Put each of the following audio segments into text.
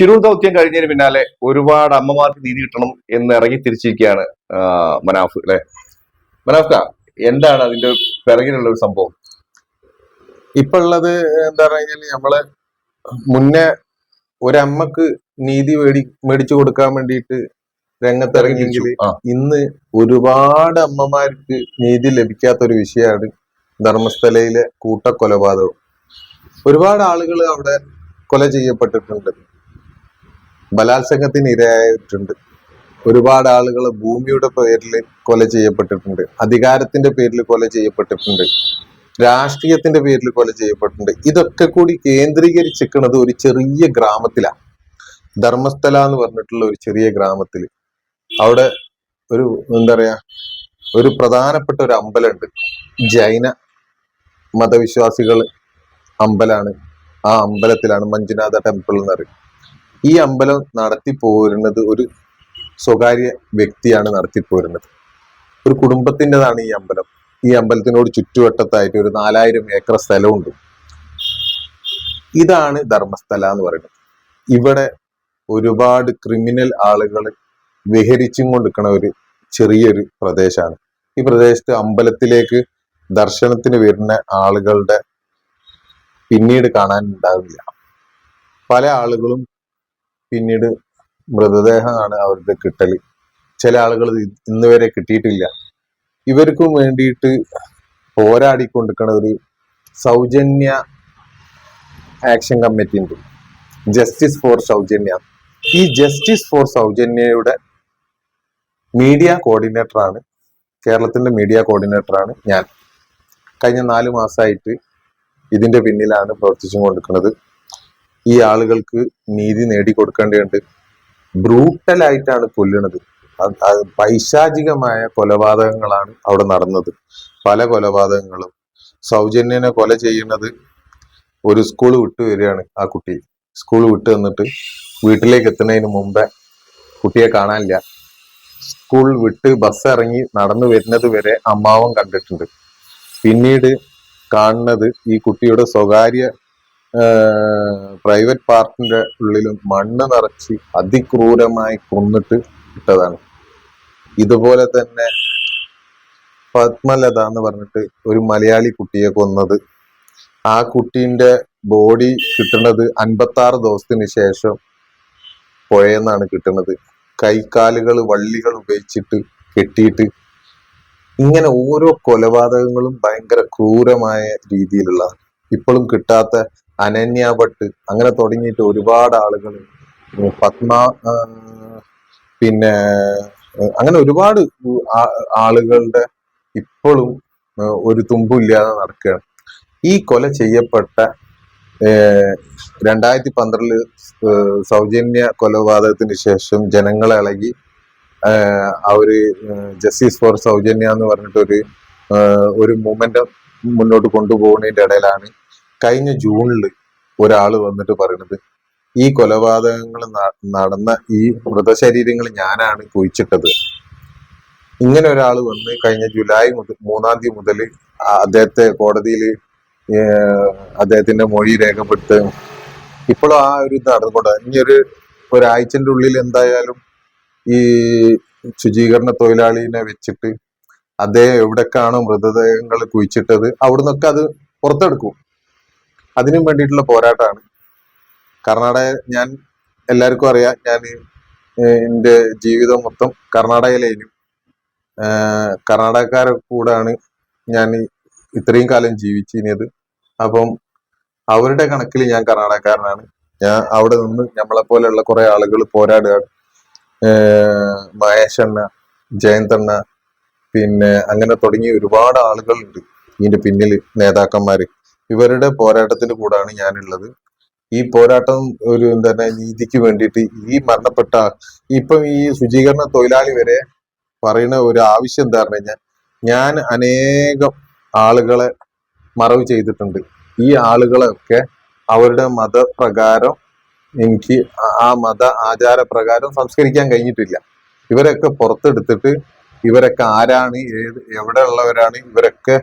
ശിരൂർ ദൗത്യം കഴിഞ്ഞതിന് പിന്നാലെ ഒരുപാട് അമ്മമാർക്ക് നീതി കിട്ടണം എന്ന് ഇറങ്ങി തിരിച്ചിരിക്കുകയാണ് മനാഫ് അല്ലെ? മനാഫ്ക എന്താണ് അതിന്റെ പിറകിലുള്ള ഒരു സംഭവം? ഇപ്പൊ ഉള്ളത് എന്താ പറഞ്ഞാൽ നമ്മൾ മുന്നേ ഒരമ്മക്ക് നീതി മേടി മേടിച്ചു കൊടുക്കാൻ വേണ്ടിയിട്ട് രംഗത്തിറങ്ങിയെങ്കിൽ ഇന്ന് ഒരുപാട് അമ്മമാർക്ക് നീതി ലഭിക്കാത്ത ഒരു വിഷയമാണ് ധർമ്മസ്ഥലയിലെ കൂട്ടക്കൊലപാതകം. ഒരുപാട് ആളുകൾ അവിടെ കൊല ചെയ്യപ്പെട്ടിട്ടുണ്ട്. ബലാത്സംഗത്തിന് ഇരയായിട്ടുണ്ട് ഒരുപാട് ആളുകൾ ഭൂമിയുടെ പേരിൽ കൊല ചെയ്യപ്പെട്ടിട്ടുണ്ട്. അധികാരത്തിന്റെ പേരിൽ കൊല ചെയ്യപ്പെട്ടിട്ടുണ്ട്. രാഷ്ട്രീയത്തിന്റെ പേരിൽ കൊല ചെയ്യപ്പെട്ടിട്ടുണ്ട്. ഇതൊക്കെ കൂടി കേന്ദ്രീകരിച്ചിരിക്കുന്നത് ഒരു ചെറിയ ഗ്രാമത്തിലാണ് ധർമ്മസ്ഥല എന്ന് പറഞ്ഞിട്ടുള്ള ഒരു ചെറിയ ഗ്രാമത്തിൽ അവിടെ ഒരു എന്താ പറയാ ഒരു പ്രധാനപ്പെട്ട ഒരു അമ്പലമുണ്ട്. ജൈന മതവിശ്വാസികൾ അമ്പലാണ്. ആ അമ്പലത്തിലാണ് മഞ്ജുനാഥ ടെമ്പിൾ എന്ന് പറയും. ഈ അമ്പലം നടത്തി പോരുന്നത് ഒരു സ്വകാര്യ വ്യക്തിയാണ് നടത്തി പോരുന്നത്. ഒരു കുടുംബത്തിന്റെതാണ് ഈ അമ്പലം. ഈ അമ്പലത്തിനോട് ചുറ്റുവട്ടത്തായിട്ട് ഒരു നാലായിരം ഏക്കർ സ്ഥലമുണ്ട്. ഇതാണ് ധർമ്മസ്ഥല എന്ന് പറയുന്നത്. ഇവിടെ ഒരുപാട് ക്രിമിനൽ ആളുകൾ വിഹരിച്ചും കൊണ്ടിരിക്കണ ഒരു ചെറിയൊരു പ്രദേശമാണ്. ഈ പ്രദേശത്ത് അമ്പലത്തിലേക്ക് ദർശനത്തിന് വരുന്ന ആളുകളുടെ പിന്നീട് കാണാൻ ഉണ്ടാവില്ല. പല ആളുകളും പിന്നീട് മൃതദേഹമാണ് അവരുടെ കിട്ടൽ ചില ആളുകൾ ഇന്ന് വരെ കിട്ടിയിട്ടില്ല. ഇവർക്കും വേണ്ടിയിട്ട് പോരാടിക്കൊണ്ടിരിക്കുന്ന ഒരു സൗജന്യ ആക്ഷൻ കമ്മിറ്റി ഉണ്ട് ജസ്റ്റിസ് ഫോർ സൗജന്യ. ഈ ജസ്റ്റിസ് ഫോർ സൗജന്യയുടെ മീഡിയ കോർഡിനേറ്ററാണ് കേരളത്തിന്റെ മീഡിയ കോർഡിനേറ്ററാണ് ഞാൻ. കഴിഞ്ഞ നാല് മാസമായിട്ട് ഇതിന്റെ പിന്നിലാണ് പ്രവർത്തിച്ചുകൊണ്ടിരിക്കുന്നത്. ഈ ആളുകൾക്ക് നീതി നേടിക്കൊടുക്കേണ്ടതുണ്ട്. ബ്രൂട്ടലായിട്ടാണ് കൊല്ലണത് പൈശാചികമായ കൊലപാതകങ്ങളാണ് അവിടെ നടന്നത്. പല കൊലപാതകങ്ങളും. സൗജന്യനെ കൊല ചെയ്യുന്നത് ഒരു സ്കൂൾ വിട്ടു വരികയാണ് ആ കുട്ടി. സ്കൂൾ വിട്ടു വന്നിട്ട് വീട്ടിലേക്ക് എത്തുന്നതിന് മുമ്പേ കുട്ടിയെ കാണാനില്ല. സ്കൂൾ വിട്ട് ബസ് ഇറങ്ങി നടന്നു വരുന്നത് വരെ അമ്മാവൻ കണ്ടിട്ടുണ്ട്. പിന്നീട് കാണുന്നത് ഈ കുട്ടിയുടെ സ്വകാര്യ പ്രൈവറ്റ് പാർക്കിന്റെ ഉള്ളിലും മണ്ണ് നിറച്ച് അതിക്രൂരമായി കൊന്നിട്ട് ഇട്ടതാണ്. ഇതുപോലെ തന്നെ പത്മലത എന്ന് പറഞ്ഞിട്ട് ഒരു മലയാളി കുട്ടിയെ കൊന്നത്. ആ കുട്ടീന്റെ ബോഡി കിട്ടുന്നത് അൻപത്തി ആറ് ദിവസത്തിന് ശേഷം പുഴയെന്നാണ് കിട്ടുന്നത്. കൈക്കാലുകൾ വള്ളികൾ ഉപയോഗിച്ചിട്ട് കെട്ടിയിട്ട് ഇങ്ങനെ ഓരോ കൊലപാതകങ്ങളും ഭയങ്കര ക്രൂരമായ രീതിയിലുള്ള ഇപ്പോഴും കിട്ടാത്ത അനന്യ ഭട്ട് അങ്ങനെ തുടങ്ങിയിട്ട് ഒരുപാട് ആളുകൾ പത്മ പിന്നെ അങ്ങനെ ഒരുപാട് ആളുകളുടെ ഇപ്പോഴും ഒരു തുമ്പില്ലാതെ നടക്കുകയാണ്. ഈ കൊല ചെയ്യപ്പെട്ട രണ്ടായിരത്തി പന്ത്രണ്ടിൽ സൗജന്യ കൊലപാതകത്തിന് ശേഷം ജനങ്ങളെ ഇളകി അവർ ജസ്റ്റിസ് ഫോർ സൗജന്യ എന്ന് പറഞ്ഞിട്ടൊരു ഒരു ഒരു മൂമെന്റ് മുന്നോട്ട് കൊണ്ടുപോകുന്നതിന്റെ ഇടയിലാണ് കഴിഞ്ഞ ജൂണിൽ ഒരാൾ വന്നിട്ട് പറയുന്നത് ഈ കൊലപാതകങ്ങൾ നടന്ന ഈ മൃതശരീരങ്ങൾ ഞാനാണ് കുഴിച്ചിട്ടത്. ഇങ്ങനെ ഒരാൾ വന്ന് കഴിഞ്ഞ ജൂലൈ മുതൽ മൂന്നാം തീയതി മുതൽ അദ്ദേഹത്തെ കോടതിയിൽ അദ്ദേഹത്തിന്റെ മൊഴി രേഖപ്പെടുത്തുകയും ഇപ്പോഴും ആ ഒരു ഇത് നടന്നുകൊണ്ട് ഇനി ഒരു ഒരാഴ്ചന്റെ ഉള്ളിൽ എന്തായാലും ഈ ശുചീകരണ തൊഴിലാളിനെ വെച്ചിട്ട് അദ്ദേഹം എവിടേക്കാണോ മൃതദേഹങ്ങൾ കുഴിച്ചിട്ടത് അവിടുന്നൊക്കെ അത് പുറത്തെടുക്കും. അതിനും വേണ്ടിയിട്ടുള്ള പോരാട്ടമാണ്. കർണാടക ഞാൻ എല്ലാവർക്കും അറിയാം ഞാൻ എന്റെ ജീവിതം മൊത്തം കർണാടകയിലായിരുന്നു. ഏഹ് കർണാടകക്കാരെ കൂടാണ് ഞാൻ ഇത്രയും കാലം ജീവിച്ചിരുന്നത്. അപ്പം അവരുടെ കണക്കിൽ ഞാൻ കർണാടകക്കാരനാണ്. ഞാൻ അവിടെ നിന്ന് നമ്മളെ പോലെയുള്ള കുറെ ആളുകൾ പോരാടുകയാണ് മഹേഷണ്ണ ജയന്തണ്ണ പിന്നെ അങ്ങനെ തുടങ്ങിയ ഒരുപാട് ആളുകളുണ്ട് ഇതിന്റെ പിന്നിൽ നേതാക്കന്മാര് ഇവരുടെ പോരാട്ടത്തിന്റെ കൂടാണ് ഞാനുള്ളത്. ഈ പോരാട്ടം ഒരു എന്താ പറയുക നീതിക്ക് വേണ്ടിയിട്ട് ഈ മരണപ്പെട്ട ഇപ്പം ഈ ശുചീകരണ തൊഴിലാളി വരെ പറയുന്ന ഒരു ആവശ്യം എന്താ പറഞ്ഞു കഴിഞ്ഞാൽ ഞാൻ അനേകം ആളുകളെ മറവ് ചെയ്തിട്ടുണ്ട്. ഈ ആളുകളൊക്കെ അവരുടെ മതപ്രകാരം എനിക്ക് ആ- മത മത ആചാരപ്രകാരം സംസ്കരിക്കാൻ കഴിഞ്ഞിട്ടില്ല. ഇവരൊക്കെ പുറത്തെടുത്തിട്ട് ഇവരൊക്കെ ആരാണ് ഏത് എവിടെ ഉള്ളവരാണ് ഇവരൊക്കെ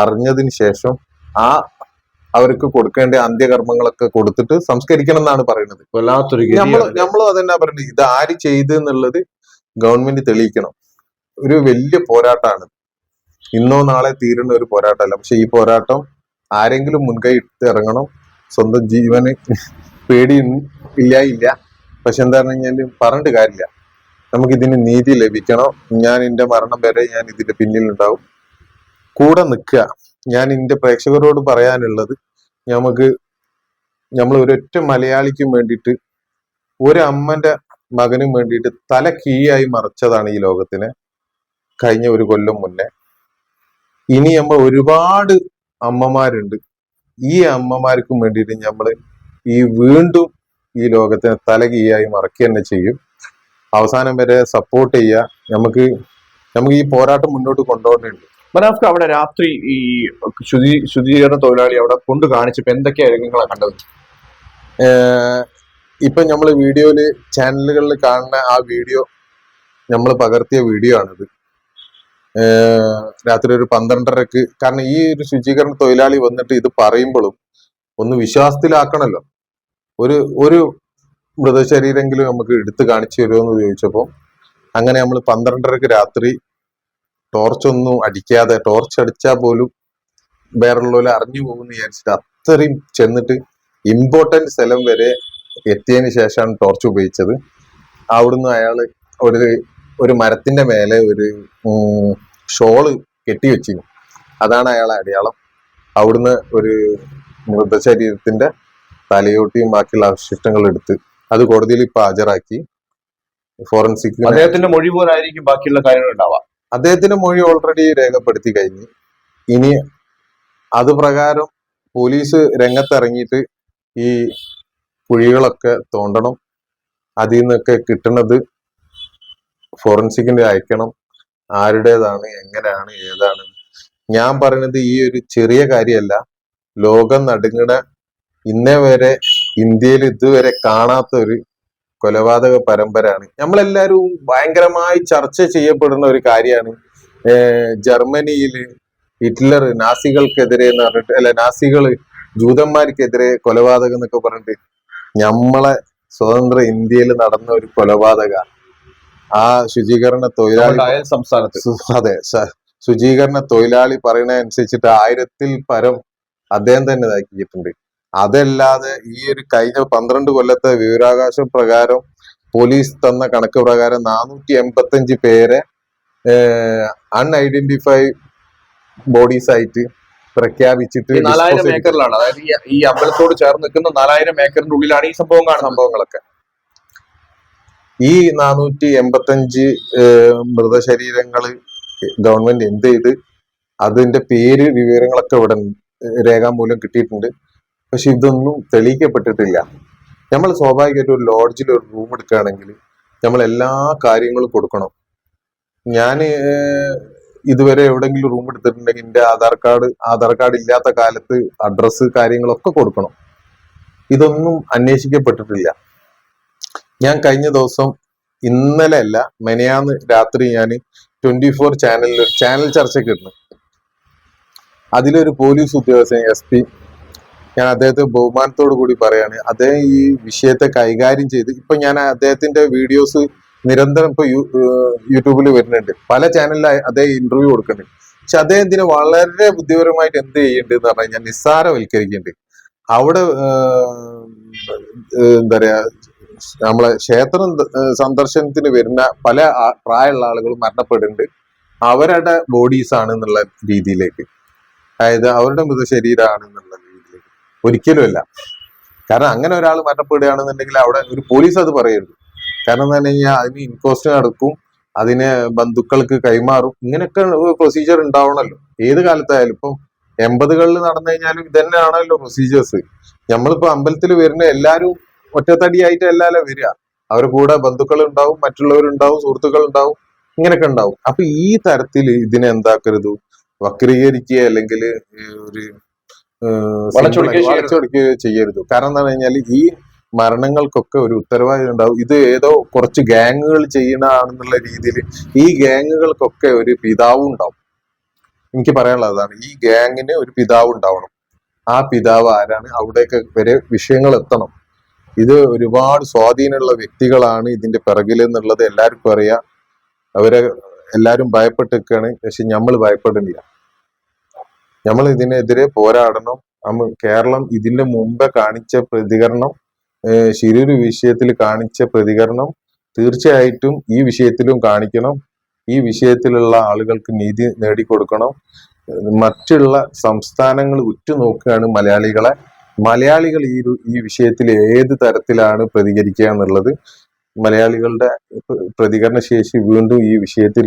അറിഞ്ഞതിന് ശേഷം ആ അവർക്ക് കൊടുക്കേണ്ട അന്ത്യകർമ്മങ്ങളൊക്കെ കൊടുത്തിട്ട് സംസ്കരിക്കണം എന്നാണ് പറയുന്നത് നമ്മൾ. നമ്മളും അതന്നെ പറയുന്നത് ഇത് ആര് ചെയ്ത് എന്നുള്ളത് ഗവൺമെന്റ് തെളിയിക്കണം. ഒരു വലിയ പോരാട്ടമാണ് ഇന്നോ നാളെ തീരുന്ന ഒരു പോരാട്ടമല്ല. പക്ഷെ ഈ പോരാട്ടം ആരെങ്കിലും മുൻകൈ എടുത്ത് ഇറങ്ങണം. സ്വന്തം ജീവന് പേടി ഇല്ല ഇല്ല. പക്ഷെ എന്താ പറഞ്ഞു കഴിഞ്ഞാൽ പറഞ്ഞിട്ട് കാര്യമില്ല. നമുക്ക് ഇതിന് നീതി ലഭിക്കണം. ഞാൻ എന്റെ മരണം വരെ ഞാൻ ഇതിന്റെ പിന്നിലുണ്ടാവും. കൂടെ നിൽക്കുക. ഞാൻ എന്റെ പ്രേക്ഷകരോട് പറയാനുള്ളത് നമുക്ക് നമ്മൾ ഒരൊറ്റ മലയാളിക്കും വേണ്ടിയിട്ട് ഒരു അമ്മന്റെ മകനും വേണ്ടിയിട്ട് തല കീയായി മറച്ചതാണ് ഈ ലോകത്തിന് കഴിഞ്ഞ ഒരു കൊല്ലം മുന്നേ. ഇനി നമ്മൾ ഒരുപാട് അമ്മമാരുണ്ട്. ഈ അമ്മമാർക്കും വേണ്ടിയിട്ട് നമ്മൾ ഈ വീണ്ടും ഈ ലോകത്തിന് തല കീയായി മറക്കുക തന്നെ ചെയ്യും. അവസാനം വരെ സപ്പോർട്ട് ചെയ്യുക. നമുക്ക് നമുക്ക് ഈ പോരാട്ടം മുന്നോട്ട് കൊണ്ടുപോകേണ്ടതുണ്ട്. മനാഫ്ക്ക് അവിടെ രാത്രി ഈ ശുചീ ശുചീകരണ തൊഴിലാളി അവിടെ കൊണ്ട് കാണിച്ചപ്പോ എന്തൊക്കെ രംഗങ്ങളാണ് കണ്ടത്? ഇപ്പം നമ്മൾ വീഡിയോയിൽ ചാനലുകളിൽ കാണുന്ന ആ വീഡിയോ നമ്മൾ പകർത്തിയ വീഡിയോ ആണിത്. രാത്രി ഒരു പന്ത്രണ്ടരക്ക് കാരണം ഈ ഒരു ശുചീകരണ തൊഴിലാളി വന്നിട്ട് ഇത് പറയുമ്പോഴും ഒന്ന് വിശ്വാസത്തിലാക്കണല്ലോ. ഒരു ഒരു മൃതശരീരെങ്കിലും നമുക്ക് എടുത്തു കാണിച്ചു തരുമോ എന്ന് ചോദിച്ചപ്പോൾ അങ്ങനെ നമ്മൾ പന്ത്രണ്ടരക്ക് രാത്രി ടോർച്ചൊന്നും അടിക്കാതെ ടോർച്ച് അടിച്ചാൽ പോലും വേറുള്ളവർ അറിഞ്ഞു പോകുമെന്ന് വിചാരിച്ചിട്ട് അത്രയും ചെന്നിട്ട് ഇമ്പോർട്ടന്റ് സ്ഥലം വരെ എത്തിയതിന് ശേഷമാണ് ടോർച്ച് ഉപയോഗിച്ചത്. അവിടുന്ന് അയാൾ ഒരു ഒരു മരത്തിന്റെ മേലെ ഒരു ഷോൾ കെട്ടി വെച്ചിരുന്നു. അതാണ് അയാളെ അടയാളം. അവിടുന്ന് ഒരു മൃതശരീരത്തിന്റെ തലയോട്ടിയും ബാക്കിയുള്ള അവശിഷ്ടങ്ങൾ എടുത്ത് അത് കോടതിയിൽ ഇപ്പൊ ഹാജരാക്കി. ഫോറൻസിക് അദ്ദേഹത്തിന്റെ മൊഴി പോലായിരിക്കും ബാക്കിയുള്ള കാര്യങ്ങൾ ഉണ്ടാവാം അദ്ദേഹത്തിന്റെ മൊഴി ഓൾറെഡി രേഖപ്പെടുത്തി കഴിഞ്ഞു. ഇനി അത് പ്രകാരം പോലീസ് രംഗത്തിറങ്ങിയിട്ട് ഈ കുഴികളൊക്കെ തോണ്ടണം. അതിൽ നിന്നൊക്കെ കിട്ടുന്നത് ഫോറൻസിക്കിന്റെ അയക്കണം. ആരുടേതാണ് എങ്ങനെയാണ് ഏതാണ്. ഞാൻ പറയുന്നത് ഈ ഒരു ചെറിയ കാര്യമല്ല. ലോകം നടുങ്ങണ ഇന്നേ വരെ ഇന്ത്യയിൽ ഇതുവരെ കാണാത്ത ഒരു കൊലപാതക പരമ്പരയാണ്. നമ്മളെല്ലാവരും ഭയങ്കരമായി ചർച്ച ചെയ്യപ്പെടുന്ന ഒരു കാര്യമാണ് ജർമ്മനിയിൽ ഹിറ്റ്ലർ നാസികൾക്കെതിരെ എന്ന് പറഞ്ഞിട്ട് അല്ല നാസികൾ ജൂതന്മാർക്കെതിരെ കൊലപാതകം എന്നൊക്കെ പറഞ്ഞിട്ട് നമ്മളെ സ്വതന്ത്ര ഇന്ത്യയിൽ നടന്ന ഒരു കൊലപാതക. ആ ശുചീകരണ തൊഴിലാളി സംസ്ഥാനത്ത്. അതെ ശുചീകരണ തൊഴിലാളി പറയുന്ന അനുസരിച്ചിട്ട് ആയിരത്തിൽ പരം അദ്ദേഹം തന്നെ ഇതാക്കിയിട്ടുണ്ട്. അതല്ലാതെ ഈ ഒരു കഴിഞ്ഞ പന്ത്രണ്ട് കൊല്ലത്തെ വിവരാകാശ പ്രകാരം പോലീസ് തന്ന കണക്ക് പ്രകാരം നാനൂറ്റി എൺപത്തഞ്ച് പേരെ അൺഐഡന്റിഫൈ ബോഡീസ് ആയിട്ട് പ്രഖ്യാപിച്ചിട്ട് നാലായിരം ഏക്കറിലാണ്. അതായത് ഈ- ഈ അമ്പലത്തോട് ചേർന്ന് നിൽക്കുന്ന നാലായിരം ഏക്കറിന്റെ ഉള്ളിലാണ് ഈ സംഭവം കാണുന്ന സംഭവങ്ങളൊക്കെ. ഈ നാനൂറ്റി എൺപത്തഞ്ച് മൃതശരീരങ്ങൾ ഗവൺമെന്റ് എന്ത് ചെയ്ത് അതിന്റെ പേര് വിവരങ്ങളൊക്കെ ഇവിടെ രേഖാമൂലം കിട്ടിയിട്ടുണ്ട്. പക്ഷെ ഇതൊന്നും തെളിയിക്കപ്പെട്ടിട്ടില്ല. നമ്മൾ സ്വാഭാവികമായിട്ട് ഒരു ലോഡ്ജിൽ ഒരു റൂം എടുക്കുകയാണെങ്കിൽ നമ്മൾ എല്ലാ കാര്യങ്ങളും കൊടുക്കണം. ഞാൻ ഇതുവരെ എവിടെങ്കിലും റൂം എടുത്തിട്ടുണ്ടെങ്കിൽ എന്റെ ആധാർ കാർഡ് ആധാർ കാർഡ് ഇല്ലാത്ത കാലത്ത് അഡ്രസ്സ് കാര്യങ്ങളൊക്കെ കൊടുക്കണം. ഇതൊന്നും അന്വേഷിക്കപ്പെട്ടിട്ടില്ല. ഞാൻ കഴിഞ്ഞ ദിവസം ഇന്നലെ അല്ല മെനയാന്ന് രാത്രി ഞാൻ ട്വന്റി ഫോർ ചാനലിൽ ഒരു ചാനൽ ചർച്ചയ്ക്ക് ഇടുന്നു അതിലൊരു പോലീസ് ഉദ്യോഗസ്ഥൻ എസ് പി ഞാൻ അദ്ദേഹത്തെ ബഹുമാനത്തോടു കൂടി പറയാണ്. അദ്ദേഹം ഈ വിഷയത്തെ കൈകാര്യം ചെയ്ത് ഇപ്പൊ ഞാൻ അദ്ദേഹത്തിന്റെ വീഡിയോസ് നിരന്തരം ഇപ്പൊ യൂട്യൂബിൽ വരുന്നുണ്ട്. പല ചാനലിലായി അദ്ദേഹം ഇന്റർവ്യൂ കൊടുക്കുന്നുണ്ട്. പക്ഷെ അദ്ദേഹം ഇതിനെ വളരെ ബുദ്ധിപരമായിട്ട് എന്ത് ചെയ്യുന്നുണ്ട് എന്ന് പറഞ്ഞു കഴിഞ്ഞാൽ നിസ്സാരവൽക്കരിക്കുന്നുണ്ട് അവിടെ എന്താ പറയാ നമ്മളെ ക്ഷേത്രം സന്ദർശനത്തിന് വരുന്ന പല പ്രായമുള്ള ആളുകളും മരണപ്പെടുന്നുണ്ട്. അവരുടെ ബോഡീസ് ആണെന്നുള്ള രീതിയിലേക്ക്. അതായത് അവരുടെ മൃതശരീരമാണ് എന്നുള്ള രീതിയിലേക്ക് ഒരിക്കലും അല്ല കാരണം അങ്ങനെ ഒരാൾ മരണപ്പെടുകയാണെന്നുണ്ടെങ്കിൽ അവിടെ ഒരു പോലീസ് അത് പറയരുത്. കാരണം എന്ന് പറഞ്ഞു കഴിഞ്ഞാൽ അതിന് ഇൻക്വസ്റ്റ് നടക്കും അതിന് ബന്ധുക്കൾക്ക് കൈമാറും ഇങ്ങനെയൊക്കെ പ്രൊസീജിയർ ഉണ്ടാവണല്ലോ. ഏത് കാലത്തായാലും ഇപ്പം എൺപതുകളിൽ നടന്നു കഴിഞ്ഞാലും ഇതന്നെയാണല്ലോ പ്രൊസീജിയേഴ്സ് നമ്മളിപ്പോ അമ്പലത്തിൽ വരുന്ന എല്ലാവരും ഒറ്റത്തടിയായിട്ട് എല്ലാവരും വരിക. അവരുടെ കൂടെ ബന്ധുക്കൾ ഉണ്ടാവും മറ്റുള്ളവരുണ്ടാവും സുഹൃത്തുക്കൾ ഉണ്ടാവും ഇങ്ങനെയൊക്കെ ഉണ്ടാവും. അപ്പൊ ഈ തരത്തിൽ ഇതിനെ എന്താക്കരുത്? വക്രീകരിക്കുക അല്ലെങ്കിൽ ഒരു ഏഹ്, വളച്ചൊടിക്കുകയോ ചെയ്യരുത്. കാരണം എന്താ കഴിഞ്ഞാൽ ഈ മരണങ്ങൾക്കൊക്കെ ഒരു ഉത്തരവാദിത്വം ഉണ്ടാവും. ഇത് ഏതോ കുറച്ച് ഗ്യാങ്ങുകൾ ചെയ്യണതാണെന്നുള്ള രീതിയിൽ ഈ ഗ്യാങ്ങുകൾക്കൊക്കെ ഒരു പിതാവും ഉണ്ടാവും. എനിക്ക് പറയാനുള്ളത് അതാണ്. ഈ ഗ്യാങ്ങിന് ഒരു പിതാവ് ഉണ്ടാവണം. ആ പിതാവ് ആരാണ്? അവിടേക്ക് വരെ വിഷയങ്ങൾ എത്തണം. ഇത് ഒരുപാട് സ്വാധീനമുള്ള വ്യക്തികളാണ് ഇതിന്റെ പിറകിൽ എന്നുള്ളത് എല്ലാവർക്കും അറിയാം. അവരെ എല്ലാവരും ഭയപ്പെട്ടിരിക്കുകയാണ്. പക്ഷെ നമ്മൾ ഭയപ്പെടുന്നില്ല നമ്മൾ ഇതിനെതിരെ പോരാടണം. നമ്മൾ കേരളം ഇതിന്റെ മുമ്പ് കാണിച്ച പ്രതികരണം ശരിയൊരു വിഷയത്തിൽ കാണിച്ച പ്രതികരണം തീർച്ചയായിട്ടും ഈ വിഷയത്തിലും കാണിക്കണം. ഈ വിഷയത്തിലുള്ള ആളുകൾക്ക് നീതി നേടിക്കൊടുക്കണം. മറ്റുള്ള സംസ്ഥാനങ്ങൾ ഉറ്റുനോക്കുകയാണ് മലയാളികളെ. മലയാളികൾ ഈ ഈ വിഷയത്തിൽ ഏത് തരത്തിലാണ് പ്രതികരിക്കുക എന്നുള്ളത് മലയാളികളുടെ പ്ര- പ്രതികരണ ശേഷി വീണ്ടും ഈ വിഷയത്തിൽ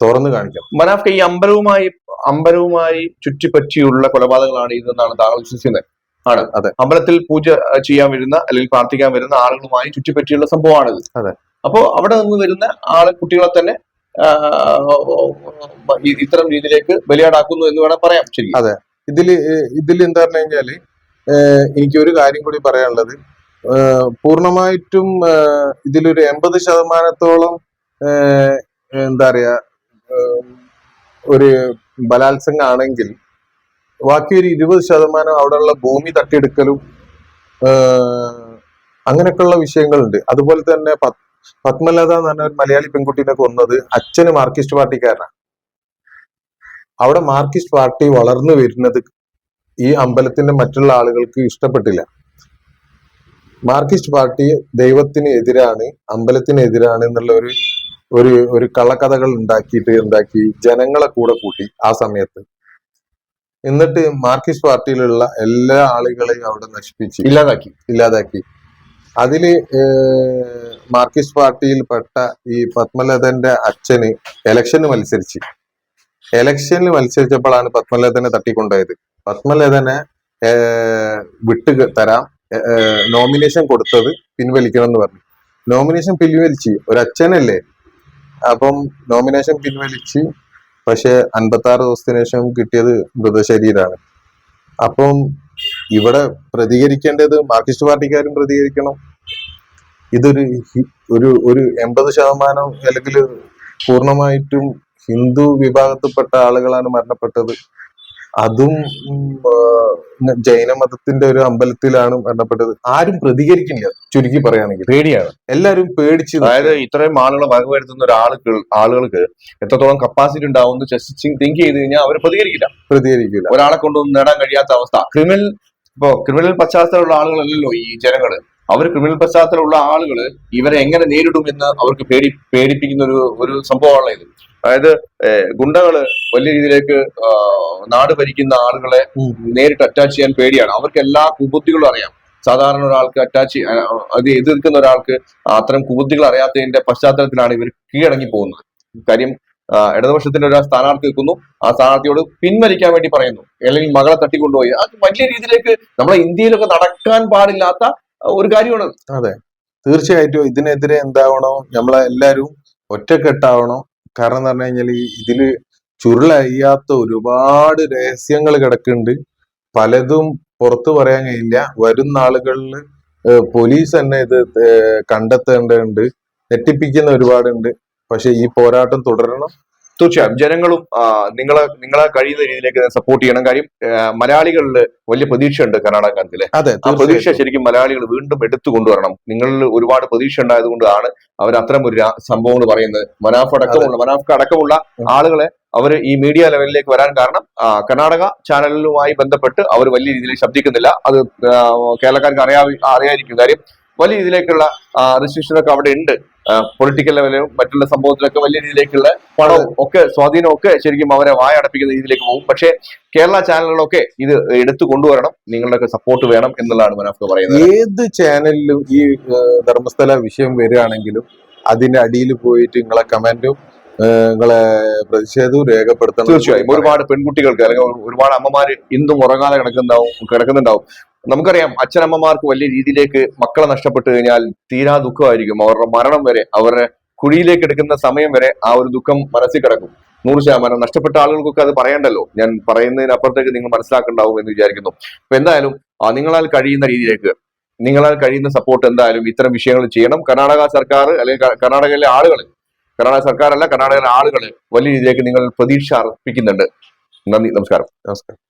തുറന്നു കാണിക്കാം മനാഫ്ക ഈ അമ്പലവുമായി അമ്പലവുമായി ചുറ്റിപ്പറ്റിയുള്ള കൊലപാതകങ്ങളാണ് ഇതെന്നാണ് താങ്കൾ വിശ്വസിക്കുന്നത് ആണ് അതെ. അമ്പലത്തിൽ പൂജ ചെയ്യാൻ വരുന്ന അല്ലെങ്കിൽ പ്രാർത്ഥിക്കാൻ വരുന്ന ആളുകളുമായി ചുറ്റിപ്പറ്റിയുള്ള സംഭവമാണിത് അതെ. അപ്പോ അവിടെ നിന്ന് വരുന്ന ആളെ കുട്ടികളെ തന്നെ ഇത്തരം രീതിയിലേക്ക് ബലിയാടാക്കുന്നു എന്ന് വേണം പറയാം ശരി അതെ. ഇതിൽ ഇതിൽ എന്താ പറഞ്ഞു കഴിഞ്ഞാൽ എനിക്ക് ഒരു കാര്യം കൂടി പറയാനുള്ളത് പൂർണമായിട്ടും ഇതിലൊരു എൺപത് ശതമാനത്തോളം എന്താ പറയാ ഒരു ബലാത്സംഗം ആണെങ്കിൽ ബാക്കി ഒരു ഇരുപത് ശതമാനം അവിടെയുള്ള ഭൂമി തട്ടിയെടുക്കലും അങ്ങനെയൊക്കെയുള്ള വിഷയങ്ങളുണ്ട്. അതുപോലെ തന്നെ പത്- പത്മലത എന്ന് പറഞ്ഞ ഒരു മലയാളി പെൺകുട്ടീനെ കൊന്നത് അച്ഛന് മാർക്സിസ്റ്റ് പാർട്ടിക്കാരനാണ് അവിടെ മാർക്സിസ്റ്റ് പാർട്ടി വളർന്നു വരുന്നത് ഈ അമ്പലത്തിന്റെ മറ്റുള്ള ആളുകൾക്ക് ഇഷ്ടപ്പെട്ടില്ല. മാർക്സിസ്റ്റ് പാർട്ടി ദൈവത്തിന് എതിരാണ് അമ്പലത്തിന് എതിരാണ് എന്നുള്ള ഒരു ഒരു ഒരു കള്ളക്കഥകൾ ഉണ്ടാക്കിയിട്ട് ഉണ്ടാക്കി ജനങ്ങളെ കൂടെ കൂട്ടി ആ സമയത്ത്. എന്നിട്ട് മാർക്സിസ്റ്റ് പാർട്ടിയിലുള്ള എല്ലാ ആളുകളെയും അവിടെ നശിപ്പിച്ച് ഇല്ലാതാക്കി. ഇല്ലാതാക്കി. അതിൽ മാർക്സിസ്റ്റ് പാർട്ടിയിൽപ്പെട്ട ഈ പത്മലതന്റെ അച്ഛന് ഇലക്ഷന് മത്സരിച്ച്. ഇലക്ഷനിൽ മത്സരിച്ചപ്പോഴാണ് പത്മലതനെ തട്ടിക്കൊണ്ടുപോയത്. പത്മലതനെ വിട്ട് തരാം. നോമിനേഷൻ കൊടുത്തത് പിൻവലിക്കണം എന്ന് പറഞ്ഞു. നോമിനേഷൻ പിൻവലിച്ച്. ഒരു അച്ഛനല്ലേ അപ്പം നോമിനേഷൻ പിൻവലിച്ച് പക്ഷെ അൻപത്തി ആറ് ദിവസത്തിന് ശേഷം കിട്ടിയത് മൃതശരീരമാണ്. അപ്പം ഇവിടെ പ്രതികരിക്കേണ്ടത് മാർക്സിസ്റ്റ് പാർട്ടിക്കാരും പ്രതികരിക്കണം. ഇതൊരു ഒരു ഒരു എൺപത് ശതമാനം അല്ലെങ്കിൽ പൂർണമായിട്ടും ഹിന്ദു വിഭാഗത്തിൽപ്പെട്ട ആളുകളാണ് മരണപ്പെട്ടത്. അതും ജൈന മതത്തിന്റെ ഒരു അമ്പലത്തിലാണ് മരണപ്പെട്ടത് ആരും പ്രതികരിക്കില്ല ചുരുക്കി പറയുകയാണെങ്കിൽ. പേടിയാണ്. എല്ലാരും പേടിച്ച് അതായത് ഇത്രയും ആളുകളെ വകവരുത്തുന്ന ഒരാൾക്ക് ആളുകൾക്ക് എത്രത്തോളം കപ്പാസിറ്റി ഉണ്ടാവും ജസ്റ്റ് തിങ്ക് ചെയ്ത് കഴിഞ്ഞാൽ അവർ പ്രതികരിക്കില്ല. പ്രതികരിക്കില്ല. ഒരാളെ കൊണ്ടൊന്നും നേടാൻ കഴിയാത്ത അവസ്ഥ. ക്രിമിനൽ ഇപ്പോ ക്രിമിനൽ പശ്ചാത്തലമുള്ള ആളുകളല്ലല്ലോ ഈ ജനങ്ങൾ. അവർ ക്രിമിനൽ പശ്ചാത്തലമുള്ള ആളുകൾ ഇവരെ എങ്ങനെ നേരിടും എന്ന് അവർക്ക് പേടി പേടിപ്പിക്കുന്ന ഒരു ഒരു സംഭവമാണല്ലോ ഇത് അതായത് ഗുണ്ടകൾ വലിയ രീതിയിലേക്ക് നാട് ഭരിക്കുന്ന ആളുകളെ നേരിട്ട് അറ്റാച്ച് ചെയ്യാൻ പേടിയാണ്. അവർക്ക് എല്ലാ കുബുദ്ധികളും അറിയാം. സാധാരണ ഒരാൾക്ക് അറ്റാച്ച് അത് എതിർക്കുന്ന ഒരാൾക്ക് അത്തരം കുബുദ്ധികൾ അറിയാത്തതിന്റെ പശ്ചാത്തലത്തിലാണ് ഇവർ കീഴടങ്ങി പോകുന്നത്. കാര്യം ഇടതുപക്ഷത്തിന്റെ ഒരു സ്ഥാനാർത്ഥി നിൽക്കുന്നു. ആ സ്ഥാനാർത്ഥിയോട് പിൻവലിക്കാൻ വേണ്ടി പറയുന്നു. അല്ലെങ്കിൽ മകളെ തട്ടിക്കൊണ്ടുപോയി. അത് വലിയ രീതിയിലേക്ക് നമ്മളെ ഇന്ത്യയിലൊക്കെ നടക്കാൻ പാടില്ലാത്ത ഒരു കാര്യമാണ്. അതെ. തീർച്ചയായിട്ടും ഇതിനെതിരെ എന്താവണോ? നമ്മളെ എല്ലാരും ഒറ്റക്കെട്ടാവണം. കാരണം എന്ന് പറഞ്ഞു കഴിഞ്ഞാൽ ഇതിൽ ചുരുളയ്യാത്ത ഒരുപാട് രഹസ്യങ്ങൾ കിടക്കുന്നുണ്ട്. പലതും പുറത്തു പറയാൻ കഴിയില്ല. വരും നാളുകളിൽ പോലീസ് തന്നെ ഇത് കണ്ടെത്തേണ്ടതുണ്ട്. തെറ്റിപ്പിക്കുന്ന ഒരുപാടുണ്ട്. പക്ഷെ ഈ പോരാട്ടം തുടരണം. തീർച്ചയായും. ജനങ്ങളും നിങ്ങളെ നിങ്ങളെ കഴിയുന്ന രീതിയിലേക്ക് സപ്പോർട്ട് ചെയ്യണം. കാര്യം മലയാളികളിൽ വലിയ പ്രതീക്ഷയുണ്ട് കർണാടകത്തിൽ ആ പ്രതീക്ഷ ശരിക്കും മലയാളികൾ വീണ്ടും എടുത്തു കൊണ്ടുവരണം. നിങ്ങളിൽ ഒരുപാട് പ്രതീക്ഷ ഉണ്ടായത് കൊണ്ടാണ് അവർ അത്തരം ഒരു സംഭവങ്ങൾ പറയുന്നത്. മനാഫ് അടക്കമുള്ള മനാഫ് അടക്കമുള്ള ആളുകളെ അവർ ഈ മീഡിയ ലെവലിലേക്ക് വരാൻ കാരണം കർണാടക ചാനലുമായി ബന്ധപ്പെട്ട് അവർ വലിയ രീതിയിൽ ശബ്ദിക്കുന്നില്ല. അത് കേരളക്കാർക്ക് അറിയാ അറിയാതിരിക്കും. കാര്യം വലിയ രീതിയിലേക്കുള്ള റെസ്ട്രിക്ഷൻ ഒക്കെ അവിടെ ഉണ്ട്. പൊളിറ്റിക്കൽ ലെവലിലും മറ്റുള്ള സംഭവത്തിലൊക്കെ വലിയ രീതിയിലേക്കുള്ള പണവും ഒക്കെ സ്വാധീനവും ഒക്കെ ശരിക്കും അവരെ വായടപ്പിക്കുന്ന രീതിയിലേക്ക് പോകും. പക്ഷേ കേരള ചാനലുകളൊക്കെ ഇത് എടുത്തു കൊണ്ടുവരണം. നിങ്ങളുടെയൊക്കെ സപ്പോർട്ട് വേണം എന്നുള്ളതാണ് മനാഫ് പറയുന്നത്. ഏത് ചാനലിലും ഈ ധർമ്മസ്ഥല വിഷയം വരികയാണെങ്കിലും അതിന്റെ അടിയിൽ പോയിട്ട് നിങ്ങളെ കമന്റും നിങ്ങളെ പ്രതിഷേധവും രേഖപ്പെടുത്തണം തീർച്ചയായും. ഒരുപാട് പെൺകുട്ടികൾക്ക് അല്ലെങ്കിൽ ഒരുപാട് അമ്മമാര് ഇന്നും ഉറങ്ങാതെ കിടക്കുന്നുണ്ടാവും കിടക്കുന്നുണ്ടാവും. നമുക്കറിയാം അച്ഛനമ്മമാർക്ക് വലിയ രീതിയിലേക്ക് മക്കളെ നഷ്ടപ്പെട്ടു കഴിഞ്ഞാൽ തീരാ ദുഃഖമായിരിക്കും. അവരുടെ മരണം വരെ അവരുടെ കുഴിയിലേക്ക് എടുക്കുന്ന സമയം വരെ ആ ഒരു ദുഃഖം മനസ്സിൽ കിടക്കും. നൂറ് ശതമാനം നഷ്ടപ്പെട്ട ആളുകൾക്കൊക്കെ അത് പറയണ്ടല്ലോ. ഞാൻ പറയുന്നതിനപ്പുറത്തേക്ക് നിങ്ങൾ മനസ്സിലാക്കുന്നുണ്ടാവും എന്ന് വിചാരിക്കുന്നു. അപ്പൊ എന്തായാലും നിങ്ങളാൽ കഴിയുന്ന രീതിയിലേക്ക് നിങ്ങളാൽ കഴിയുന്ന സപ്പോർട്ട് എന്തായാലും ഇത്തരം വിഷയങ്ങൾ ചെയ്യണം. കർണാടക സർക്കാർ അല്ലെങ്കിൽ കർണാടകയിലെ ആളുകൾ കർണാടക സർക്കാരല്ല കർണാടകയിലെ ആളുകൾ വലിയ രീതിയിലേക്ക് നിങ്ങൾ പ്രതീക്ഷ അർപ്പിക്കുന്നുണ്ട്. നന്ദി നമസ്കാരം. നമസ്കാരം.